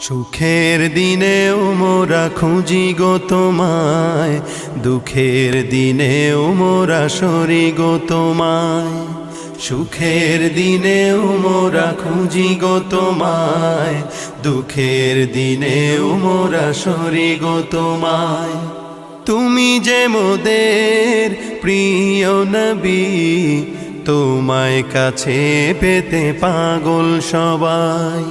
সুখের দিনেও মোরা খুঁজি গো তোমায়, দুঃখের দিনেও মোরা সরি গো তোমায়। সুখের দিনেও মোরা খুঁজি গো তোমায়, দুঃখের দিনেও মোরা সরি গো তোমায়। তুমি যে মোদের প্রিয় নবী, তোমায় কাছে পেতে পাগল সবাই।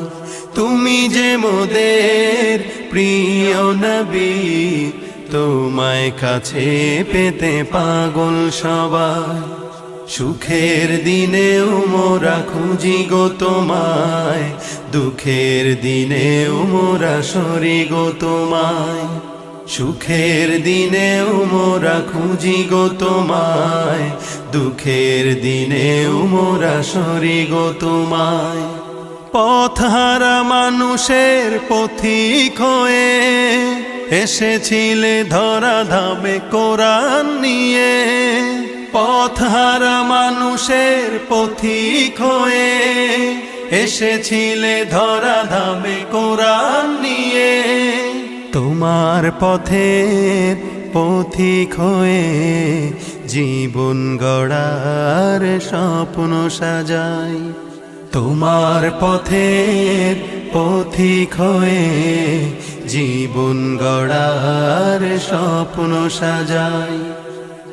তুমি যে মোদের প্রিয় নবী, তোমায় কাছে পেতে পাগল সবাই। সুখের দিনেও মোরা খুঁজি গো তোমায়, দুঃখের দিনেও মোরা সরি গো তোমায়। সুখের দিনেও মোরা খুঁজি গো তোমায়, দুঃখের দিনেও মোরা সরি গো তোমায়। পথহারা মানুষের পথিক হয়ে এসেছিলে ধরা ধামে কোরআন নিয়ে। পথহারা মানুষের পথিক হয়ে এসেছিলে ধরা ধামে কোরআন নিয়ে। তোমার পথের পথিক হয়ে জীবন গড়ার স্বপ্ন সাজাই। তোমার পথের পথিক হয়ে জীবন গড়ার স্বপ্ন সাজাই।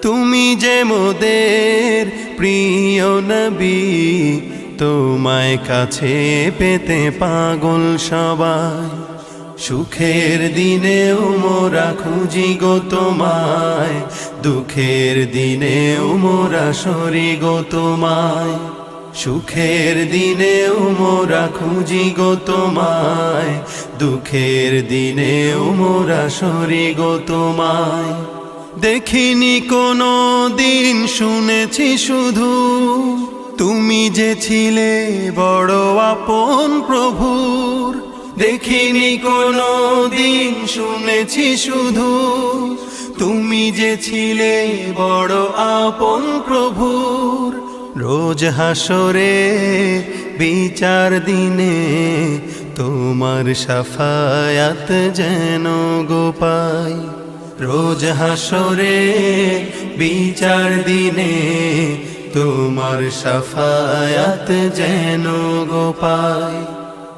তুমি যে মোদের প্রিয় নবী, তোমায় কাছে পেতে পাগল সবাই। সুখের দিনেও মোরা খুঁজি গো তোমায়, দুঃখের দিনেও মোরা সরি গো তোমায়। সুখের দিনেও মোরা খুঁজি গো তোমায়, দুঃখের দিনেও মোরা সরি গো তোমায়। দেখিনি কোনো দিন শুনেছি শুধু, তুমি যে ছিলে বড় আপন প্রভুর। দেখিনি কোনো দিন শুনেছি শুধু, তুমি যে ছিলে বড় আপন প্রভুর। রোজ হাসরে বিচার দিনে তোমার সাফায়াত যেন গোপাই রোজ হাসরে বিচার দিনে তোমার সাফায়াত যেন গোপাই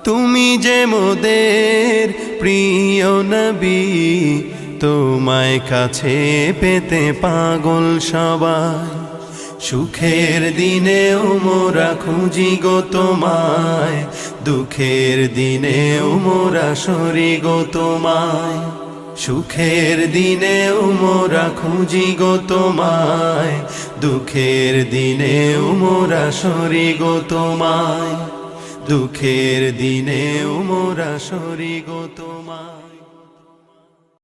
তুমি যে মোদের প্রিয় নবী, তোমায় কাছে পেতে পাগল সবাই। সুখের দিনেও মোরা খুঁজি গো তোমায়, দুঃখের দিনেও মোরা সরি গো তোমায়। সুখের দিনেও মোরা খুঁজি গো তোমায়, দুঃখের দিনেও মোরা সরি গো তোমায়। দুঃখের দিনেও মোরা সরি গো তোমায়।